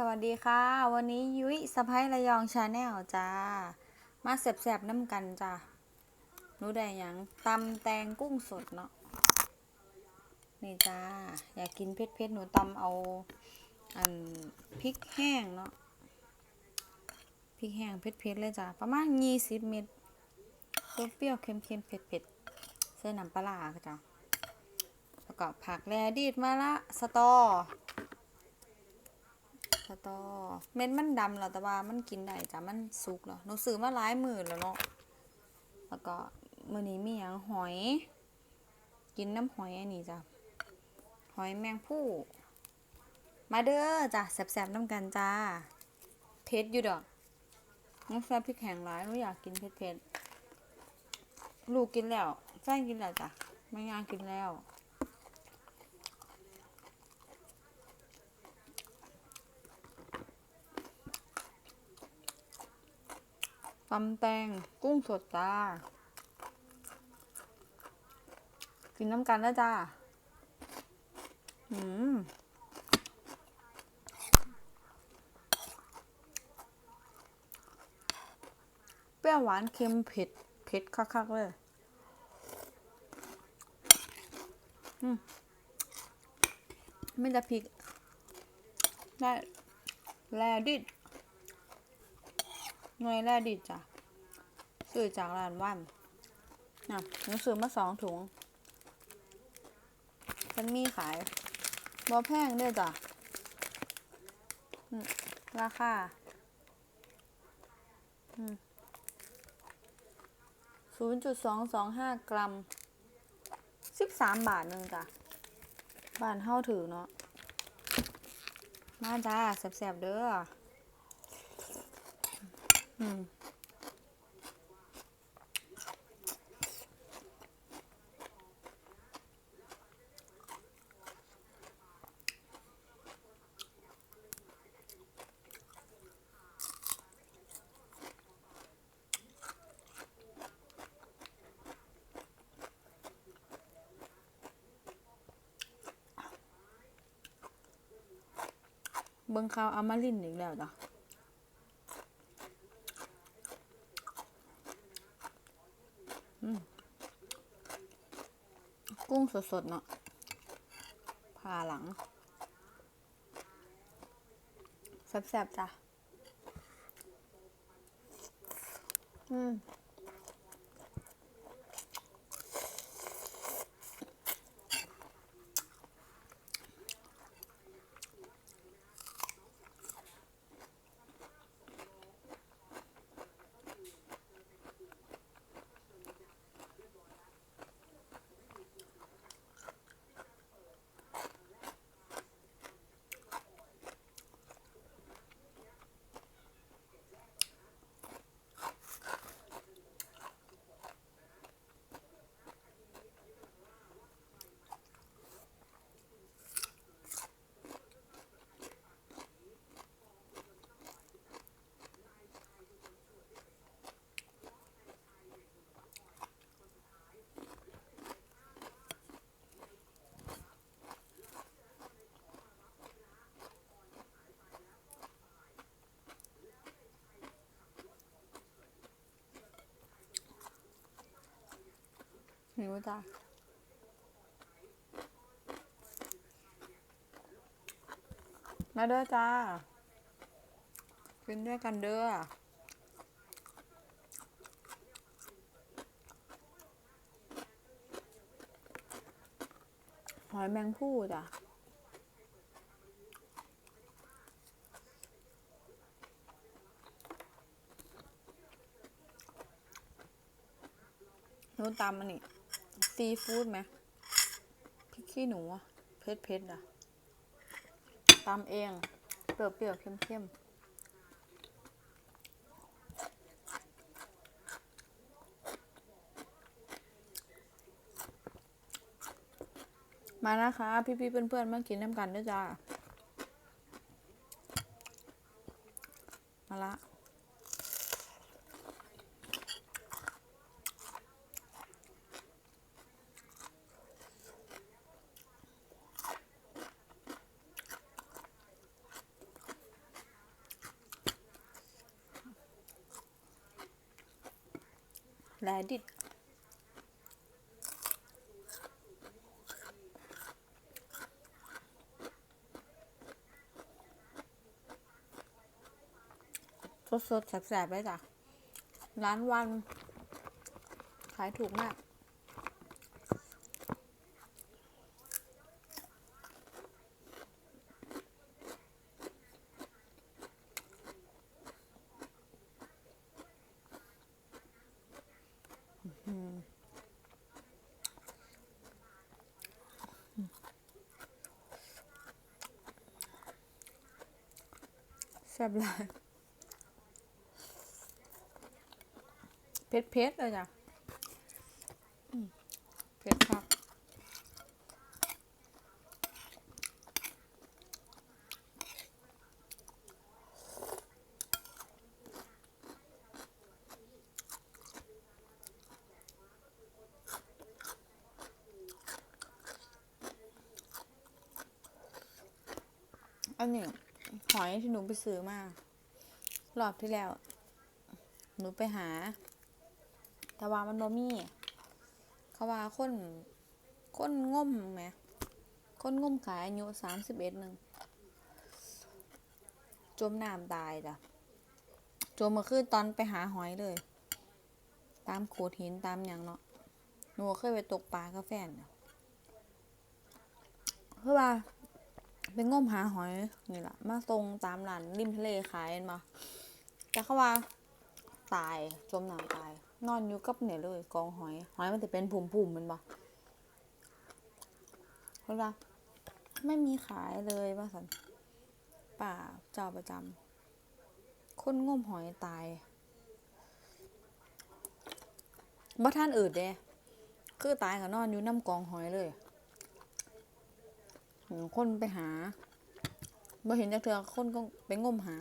สวัสดีค่ะ วันนี้ยุ้ยสะพ้ายระยองชาแนลจ้า มาแสบๆน้ำกันจ้าหนูได้ยังตำแตงกุ้งสดเนาะนี่จ้า อยากกินเผ็ดๆหนูตำเอาอันพริกแห้งเนาะพริกแห้งเผ็ดๆเลยจ้าประมาณยี่สิบเม็ดเปรี้ยวๆเค็มๆเผ็ดๆใส่น้ำปลาร้าค่ะจ้าแล้วก็ผักแรดีดมาละสตอ สตอเม็ดมันดำแล้วแต่ว่ามันกินได้จ้ะมันสุกแล้วหนูซื้อมาหลายหมือแล้วเนาะแล้วก็มื้อนี้มีหยังหอย กินน้ำหอยอันนี้จ้ะหอยแมงผู้มาเด้อจ้ะแซ่บๆน้ำกันจ้าเผ็ดอยู่ดอกน้องแซ่บพริกแห้งหลายหนูอยากกินเผ็ดๆลูกกินแล้วแฟนกินแล้วจ้ะแม่ยางกินแล้วำแตงกุ้งสดจ้า กินน้ำกันแล้วจ้า อืมเปรี้ยวหวานเค็มเผ็ด เผ็ดคักๆเลย อืมไม่จะพริก ได้ แลดิด หน่วยแรกดิจ้ะซื้อจากร้านว่านนะหนูซื้อมาสองถุงมันมีขายบ่แพงเด้วยจ้ะราคาศูนย์จุดสองสองห้ากรัมสิบสามบาทหนึ่งจ้ะบ้านเฮาถือเนาะ มาจ้าแสบๆเด้อ อืมเบิ่งข่าวอามารินอีกแล้วจ้ะ กุ้งสดๆเนาะผ่าหลัง แซ่บๆจ้ะ อืม หิวจ้ะมาเด้อจ้ากินด้วยกันเด้อหอยแมงผู้จ้ะนู้นตามมันนี่ ซีฟู้ดไหมพริกขี้หนูเผ็ดเผ็ดอะตามเองเปรี้ยวเปรี้ยวเข้มเข้มมานะคะ พี่ๆเพื่อนๆมากินน้ำกันด้วยจ้า มาละ ดิตสดๆแสบๆเลยจ้ะร้านวัน ขายถูกมาก แซ่บหลายเผ็ดเผ็ดๆเลยจ้ะเผ็ดครับอันนี้ หอยที่หนูไปซื้อมารอบที่แล้ว หนูไปหา แต่ว่ามันบ่มี เขาว่าคนคนง่มไหมคนง่มขายอายุสามสิบเอ็ดหนึ่งจมน้ำตายจ้ะจมมาคือตอนไปหาหอยเลย ตามโขดหินตามอย่างเนาะหนูเคยไปตกปลากับแฟนเพราะว่า ไปงมหาหอยนี่แหละมาตรงตามร้านริมทะเลขายมาแต่เขาว่าตายจมน้ำตาย นอนอยู่กับเนี่ยเลยกองหอย หอยมันจะเป็นผุ่มๆมันบ่เพราะว่าไม่มีขายเลยว่าสันป่าเจ้าประจำคนงมหอยตายบ่ท่านอื่นเด้คือตายกับนอนอยู่น้ำกองหอยเลย คนไปหาบ่เห็นจักเทือคนก็ไปงมหา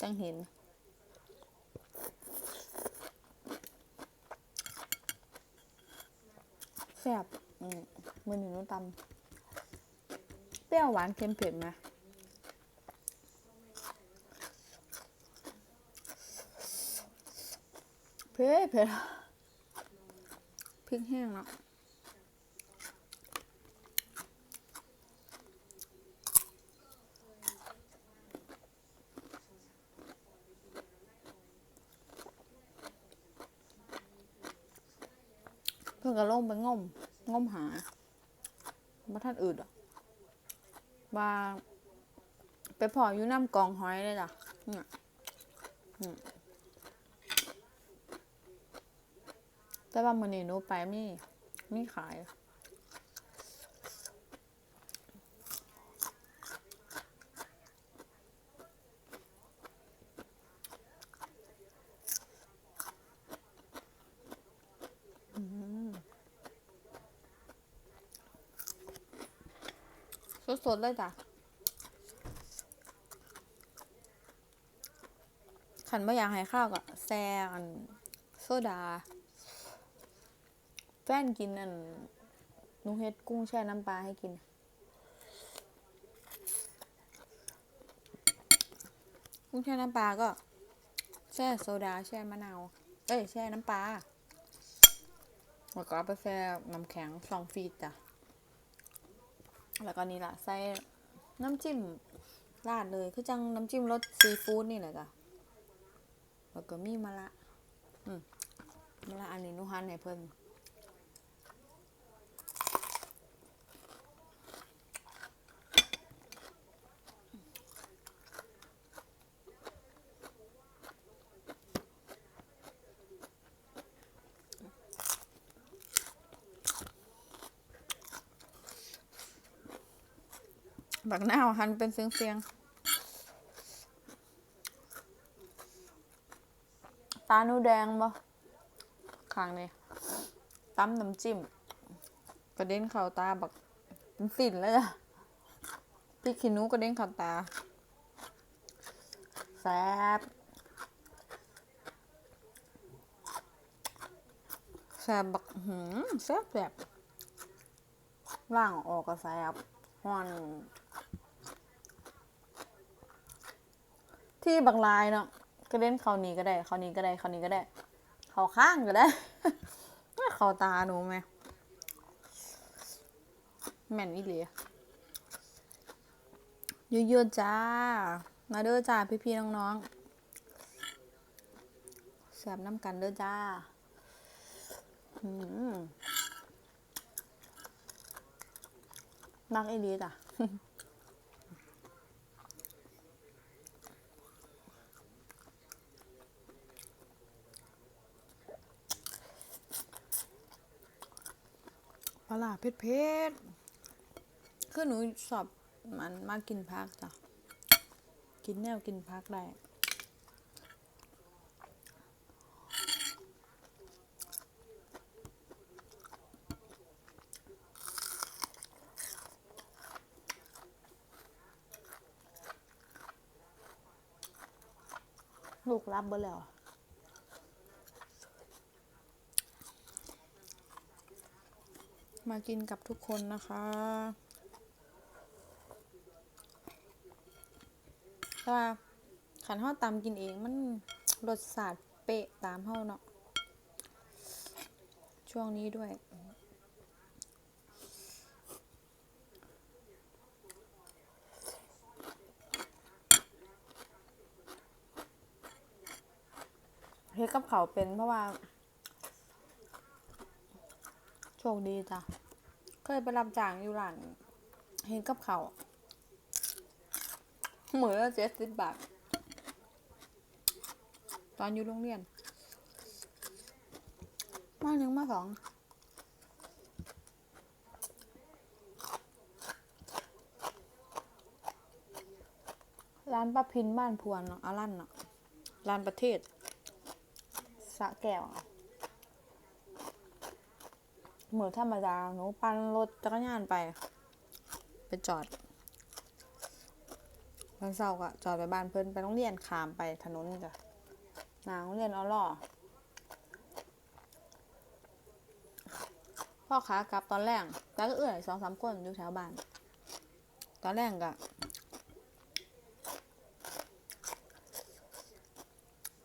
จังเห็นแซ่บอืมมือหนึ่งน้ำตำเปรี้ยวหวานเค็มเผ็ดไหมเผ็ดเผ็ดพริกแห้งเนาะ เพื่อนก็ลงไปงมงมหาบ่ท่านอื่นอะว่าไปพออยู่น้ำกองหอยเลยจ้ะเนี่ยแต่ว่ามื้อนี้หนูไปมีมีขาย สดๆเลยจ้ะขันไม่อยากให้ข้าวกับแซอันโซดา แฟนกินอันหนูเฮ็ดกุ้งแช่น้ำปลาให้กิน กุ้งแช่น้ำปลาก็ แช่โซดา แช่มะนาว เอ้ย แช่น้ำปลาแล้วก็ไปแช่น้ำแข็งฟองฟีดจ้ะ แล้วก็นี่ละใส่น้ำจิ้มราดเลย คือจังน้ำจิ้มรสซีฟู้ดนี่แหละจ้ะแล้วก็มีมะละ อืมมะละอันนี้นุฮันให้เพิ่น บักหน้าหั่นเป็นเสียงเสียงๆตาหนูแดงบ่ข้างนี้ตำน้ำจิ้มกระเด็นเข้าตาบักเป็นสินเลยอะพริกขี้หนูกระเด็นเข้าตาแซ่บแซ่บบักหืมแซ่บแซบล่างออกก็แซ่บฮอน ที่บางลายเนาะก็เล่นเขานี้ก็ได้เขานี้ก็ได้เขานี้ก็ได้ เขาข้างก็ได้เขาตาหนูไหมแม่นอีหลีเยอะๆจ้า มาเด้อจ้าพี่ๆน้องๆแสบน้ำกันเด้อจ้าอืมมักอีหลีจ้ะ ลาร้าเผ็ดๆคือหนูชอบมันมากกินพักจ้ะ กินแนวกินพักได้ลูกรับเบอร์แล้ว มากินกับทุกคนนะคะ แต่ว่าขันเฮาตามกินเองมันรสชาติเป๊ะตามเฮาเนาะ ช่วงนี้ด้วยเฮ็ดกับเขาเป็นเพราะว่า โชคดีจ้ะ ยไปรับจ้างอยู่ร้านเฮ็ดกับเขาวมื้อละเจ็ดสิบบาท ตอนอยู่โรงเรียนมาหนึ่งมาสองร้านป้าพินบ้านพวนเนาะอารันเนาะร้านประเทศสะแก้วอะ เหมือนธรรมดาหนูปั่นรถจักรยานไป ไปจอดวันเสาร์ก็จอดไปบ้านเพิ่นไปโรงเรียนขามไปถนนจ้ะหนาโรงเรียนเอล่อพ่อขากลับตอนแรกแต่ก็เอื่อยสองสามคนอยู่แถวบ้าน ตอนแรกก็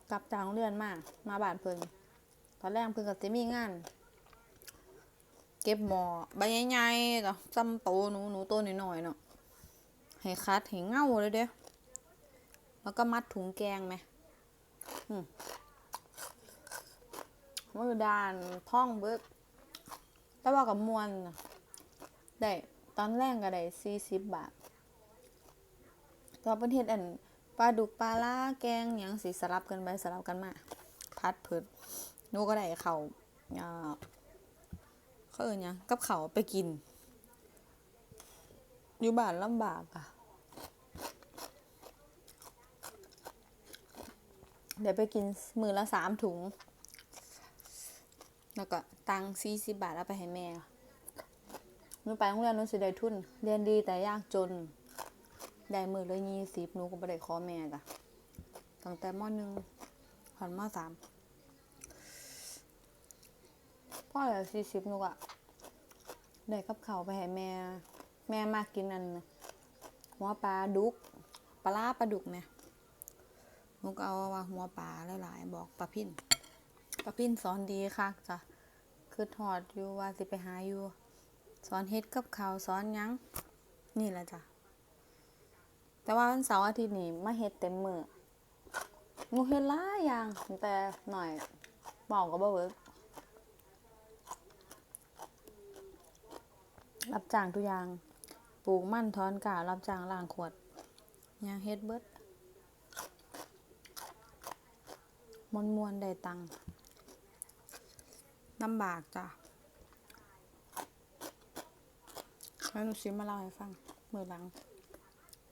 กลับจากโรงเรียนมา มาบ้านเพิ่นตอนแรกเพิ่นก็สิมีงาน ก็บหมอใบใหญ่ๆจ้ะซ้ำโตหนูหนูโตหน่อยๆเนาะให้คัดให้เงาเลยเด้อแล้วก็มัดถุงแกงไหมมือดานท่องเบิกแต่ว่ากับมวนน่ะได้ตอนแรกก็ได้สี่สิบบาทตอนประเทศอันปลาดุกปลาล่าแกงยังสีสลับกันไปสลับกันมา พัดเพิดหนูก็ได้เขาอ่า เขาเอินยังกับเขาไปกิน อยู่บ้านลำบากอะเดี๋ยวไปกินมือละสามถุง แล้วก็ตังสี่สิบบาทเอาไปให้แม่หนูไปโรงเรียนหนูสิได้ทุน เรียนดีแต่ยากจน ได้มือละยี่สิบหนูก็บ่ได้ขอแม่จ้ะตั้งแต่มอหนึ่งผ่านมอสามพ่อเหลือสี่สิบหนูก็ ได้กับเขาไปให้แม่ แม่มากกินอันหัวปลาดุกปลาร้าปลาดุกเนี่ยหนูกเอาว่าหัวปลาหลายๆบอกปลาพินปลาพินสอนดีค่ะจ้ะคือถอดอยู่ว่าสิไปหาอยู่ สอนเฮ็ดกับเขาสอนยังนี่แหละจ้ะแต่ว่าวันเสาร์อาทิตย์นี้มาเฮ็ดเต็มมือหนูเฮ็ดหลายอย่างตั้งแต่หน่อยบอกก็บ่เวิร์ก รับจ้างทุกอย่าง ปลูกมันถอนการับจ้างล้างขวดยังเฮ็ดเบิดมวนมวนได้ตังลำบากจ้ะแล้วหนูซิมาเล่าให้ฟังมือหลัง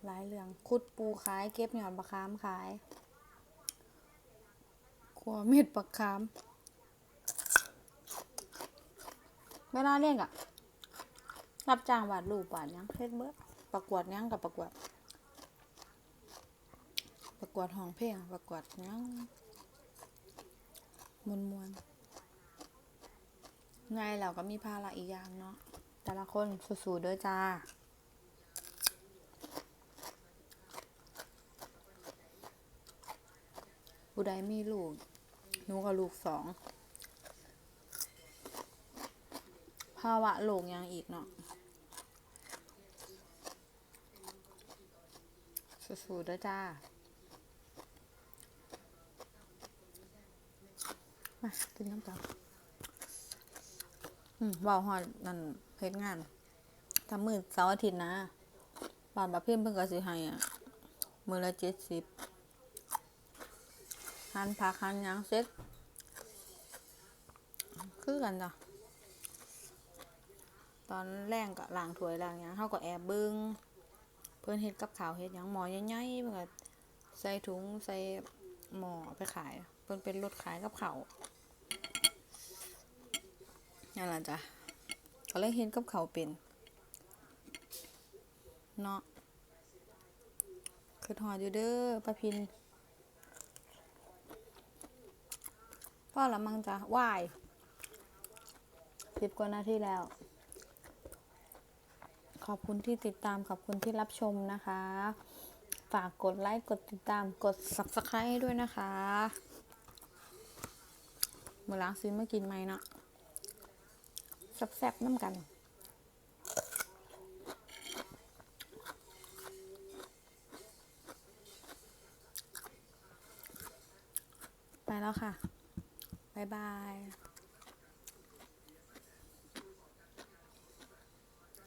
หลายเรื่องขุดปูขาย เก็บหยอดปลาคามขายขัวเม็ดปลาคาม เวลาเรียนอะ รับจ้างวาดรูปวาดยังเฮ็ดเบิดประกวดยังกับประกวด ประกวดห้องเพลงประกวดยังมวนมวนๆไงเราก็มีภาระอีกอย่างเนาะแต่ละคนสู้ๆเด้อจ้าผู้ใดมีลูกหนูกับลูกสอง ภาวะโลกยังอีกเนาะสู้ๆด้อจ้า มากินน้ำเปล่าอืมเบาหอดนั่นเพชรงานทำมือเสาร์อาทิตย์นะบานประเภทเพิ่งก็สิให้อะ มือละเจ็ดสิบหันผักหันยังเสร็จคือกันจ้ะ ตอนแรงก็ล้างถ้วยล้างหยังเขาก็แอบเบิ้งเพื่อนเฮ็ดกับข้าวเฮ็ดหยังหมอใหญ่ๆเพื่นก็ใส่ถุงใส่หม้อไปขาย เพิ่นเป็นรถขายกับข้าวนั่นล่ะจ้ะก็เลยเฮ็ดกับข้าวเป็นเนาะคือหอดอยู่เด้อป้าพินพ่อละมังจ้ะวายสิบกว่านาทีแล้ว ขอบคุณที่ติดตามขอบคุณที่รับชมนะคะ ฝากกดไลค์กดติดตามกด subscribe ให้ด้วยนะคะเมาล้างซื้อมากินไหมเนาะแซ่บๆน้ำกันไปแล้วค่ะ บ๊ายบาย